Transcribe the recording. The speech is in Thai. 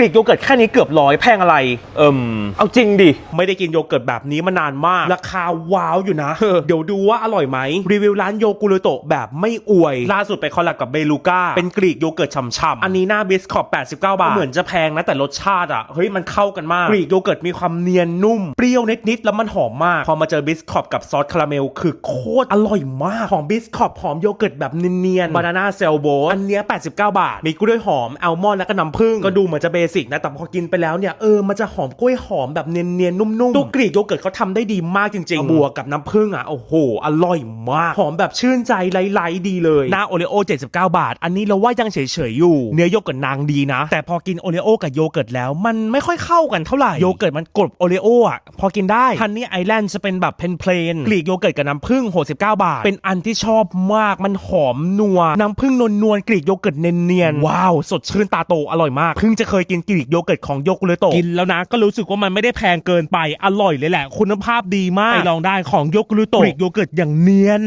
รีกโยเกิร์ตแค่นี้เกือบร้อยแพงอะไร เอิมเอาจริงดิ ไม่ได้กินโยเกิร์ตแบบนี้มานานมาก ราคาว้าวอยู่นะ เดี๋ยวดูว่าอร่อยไหมรีวิวร้านโยกุโรโตะแบบไม่อวย ล่าสุดไปคอลแลบกับเบลูก้าเป็นกรีกโยเกิร์ตฉ่ำๆอันนี้หน้าบิสคอป89 บาท เหมือนจะแพงนะแต่รสชาติอะเฮ้ยมันเข้ากันมากกรีกโยเกิร์ตมีความเนียนนุ่ม เปรี้ยวนิดๆแล้วมันหอมมากพอมาเจอบิสคอปกับซอสคาราเมลคือโคตรอร่อยมากหอมบิสคอปหอมโยเกิร์ตแบบเนียนๆบานาน่าเซลโบอันเนี้ย89 บาท มีกล้วยหอมอัลมอนด์และก็น้ำผึ้งก็ดูเหมือนจะเบสิกนะ แต่พอกินไปแล้วเนี่ย เออ มันจะหอมกล้วยหอมแบบเนียนๆ นุ่มๆ ตัวกรีกโยเกิร์ตเขาทำได้ดีมากจริงๆ บวกกับน้ำผึ้งอะ โอ้โห อร่อยมาก หอมแบบชื่นใจไลๆดีเลย หน้าโอเลโอ79 บาท อันนี้เราว่ายังเฉยๆ อยู่ เนื้อโยเกิร์ตนางดีนะ แต่พอกินโอเลโอกับโยเกิร์ตแล้ว มันไม่ค่อยเข้ากันเท่าไหร่ โยเกิร์ตมันกรอบโอเลโออะ พอกินได้ ฮันนี่ไอแลนด์จะเป็นแบบเพลนๆ กรีกโยเกิร์ตกับน้ำผึ้ง69 บาท เป็นอันที่ชอบมาก มันหอมนัว น้ำผึ้งนวลนวลๆกรีกโยเกิร์ตเนียนๆ ว้าว สดชื่นตาโต อร่อยมาก เพิ่งจะเคยกินกรีกโยเกิร์ตของโยกุเลโตะกินแล้วนะก็รู้สึกว่ามันไม่ได้แพงเกินไปอร่อยเลยแหละ คุณภาพดีมากไปลองได้ของโยกุเลโตะกรีกโยเกิร์ตอย่างเนียน